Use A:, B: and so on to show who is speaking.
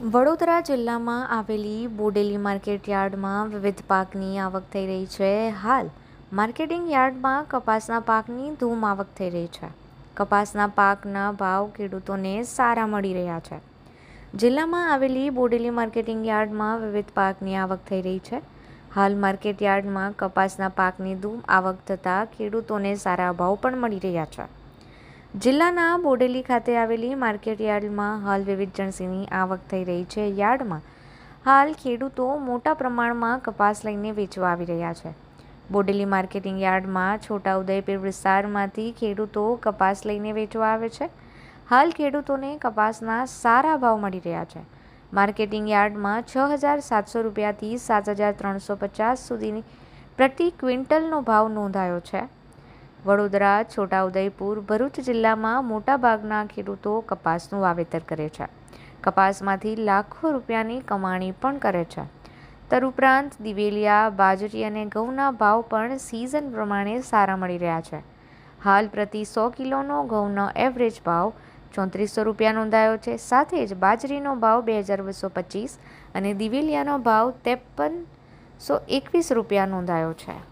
A: વડોદરા જિલ્લામાં આવેલી બોડેલી માર્કેટ યાર્ડમાં વિવિધ પાકની આવક થઈ રહી છે. હાલ માર્કેટિંગ યાર્ડમાં કપાસના પાકની ધૂમ આવક થઈ રહી છે. કપાસના પાકના ભાવ ખેડૂતોને સારા મળી રહ્યા છે. જિલ્લામાં આવેલી બોડેલી માર્કેટિંગ યાર્ડમાં વિવિધ પાકની આવક થઈ રહી છે. હાલ માર્કેટ યાર્ડમાં કપાસના પાકની ધૂમ આવક થતાં ખેડૂતોને સારા ભાવ પણ મળી રહ્યા છે. જિલ્લાના બોડેલી ખાતે આવેલી માર્કેટ યાર્ડમાં હાલ વિવિધ જણસીની આવક થઈ રહી છે. યાર્ડમાં હાલ ખેડૂતો મોટા પ્રમાણમાં કપાસ લઈને વેચવા આવી રહ્યા છે. બોડેલી માર્કેટિંગ યાર્ડમાં છોટાઉદેપુર વિસ્તારમાંથી ખેડૂતો કપાસ લઈને વેચવા આવે છે. હાલ ખેડૂતોને કપાસના સારા ભાવ મળી રહ્યા છે. માર્કેટિંગ યાર્ડમાં છ હજાર સાતસો રૂપિયાથી સાત હજાર ત્રણસો પચાસ સુધીની પ્રતિ ક્વિન્ટલનો ભાવ નોંધાયો છે. વડોદરા, છોટાઉદેપુર, ભરૂચ જિલ્લામાં મોટાભાગના ખેડૂતો કપાસનું વાવેતર કરે છે. કપાસમાંથી લાખો રૂપિયાની કમાણી પણ કરે છે. તદુપરાંત દિવેલિયા, બાજરી અને ઘઉંના ભાવ પણ સિઝન પ્રમાણે સારા મળી રહ્યા છે. હાલ પ્રતિ સો કિલોનો ઘઉંનો એવરેજ ભાવ ચોત્રીસો રૂપિયા નોંધાયો છે. સાથે જ બાજરીનો ભાવ બે હજાર બસો પચીસ અને દિવેલિયાનો ભાવ ત્રેપનસો એકવીસ રૂપિયા નોંધાયો છે.